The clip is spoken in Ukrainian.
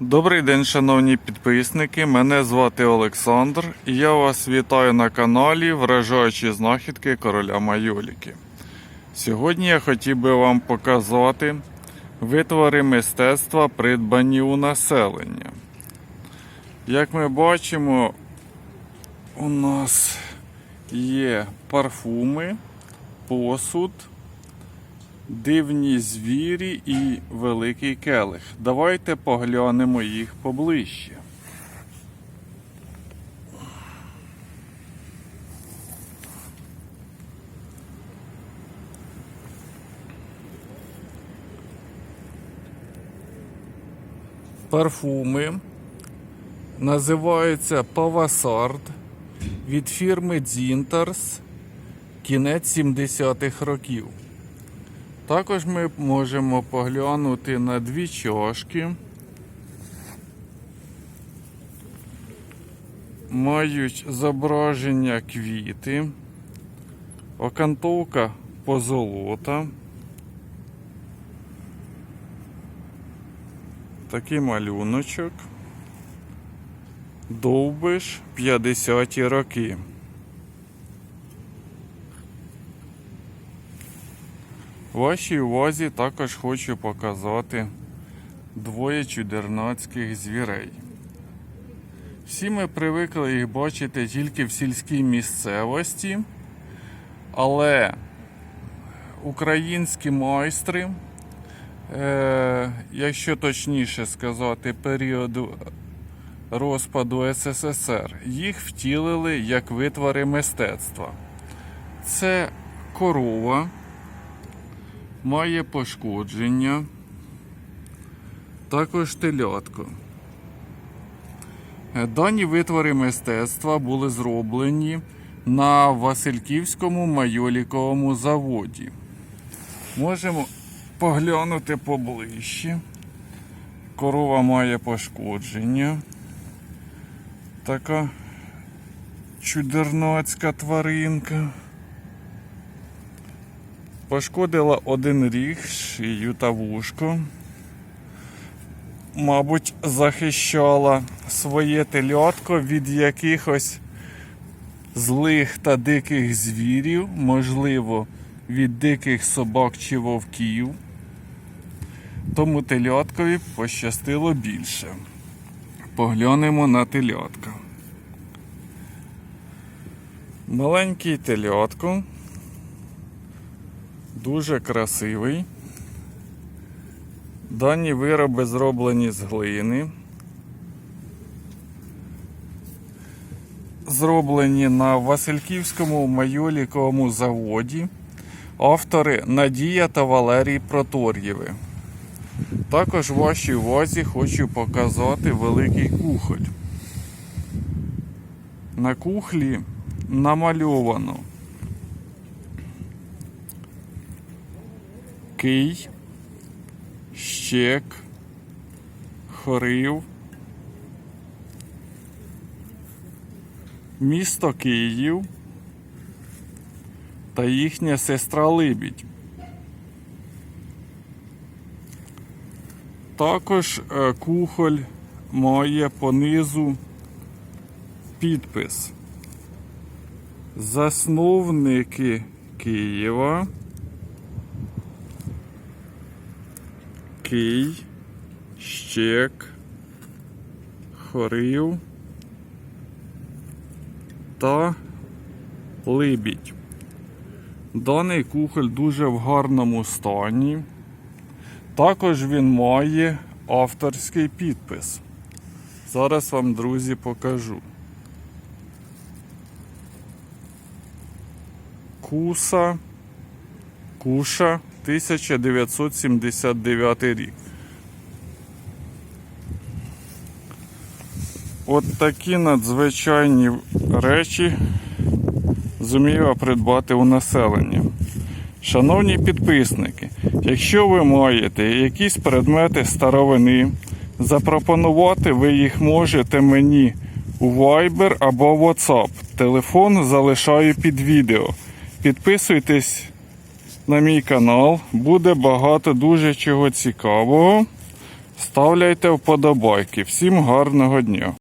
Добрий день, шановні підписники. Мене звати Олександр і я вас вітаю на каналі Вражаючі знахідки короля Майоліки. Сьогодні я хотів би вам показати витвори мистецтва, придбані у населення. Як ми бачимо, у нас є парфуми, посуд, дивні звірі і великий келих. Давайте поглянемо їх поближче. Парфуми називаються Павасард від фірми Дзінтарс кінець 70-х років. Також ми можемо поглянути на дві чашки. Мають зображення квіти, окантовка позолота. Такий малюночок. Довбиш 50-ті роки. Вашій увазі також хочу показати двоє чудернацьких звірей. Всі ми привикли їх бачити тільки в сільській місцевості, але українські майстри, е, якщо точніше сказати, періоду розпаду СССР, їх втілили як витвори мистецтва. Це корова має пошкодження, також телятко. Е, Дані витвори мистецтва були зроблені на Васильківському майоліковому заводі. Можемо поглянути поближче. Корова має пошкодження. Така чудернацька тваринка. Пошкодила один ріг, шию та вушко. Мабуть, захищала своє телятко від якихось злих та диких звірів, можливо, від диких собак чи вовків. Тому теляткові пощастило більше. Поглянемо на телятка. Маленький телятко. Дуже красивий. Дані вироби зроблені з глини. Зроблені на Васильківському майоліковому заводі. Автори Надія та Валерій Протор'єви. Також вашій увазі хочу показати великий кухоль. На кухлі намальовано Кий, Щек, Хорив, місто Київ та їхня сестра Либідь. Також е, кухоль має понизу підпис. Засновники Києва. Кий, Щек, Хорив та Либідь. Даний кухоль дуже в гарному стані. Також він має авторський підпис. Зараз вам, друзі, покажу. Куса. Куша 1979 рік. От такі надзвичайні речі зуміла придбати у населення. Шановні підписники, якщо ви маєте якісь предмети старовини, запропонувати ви їх можете мені у Viber або WhatsApp. Телефон залишаю під відео. Підписуйтесь на мій канал, буде багато дуже чого цікавого. ставляйте вподобайки. Всім гарного дня!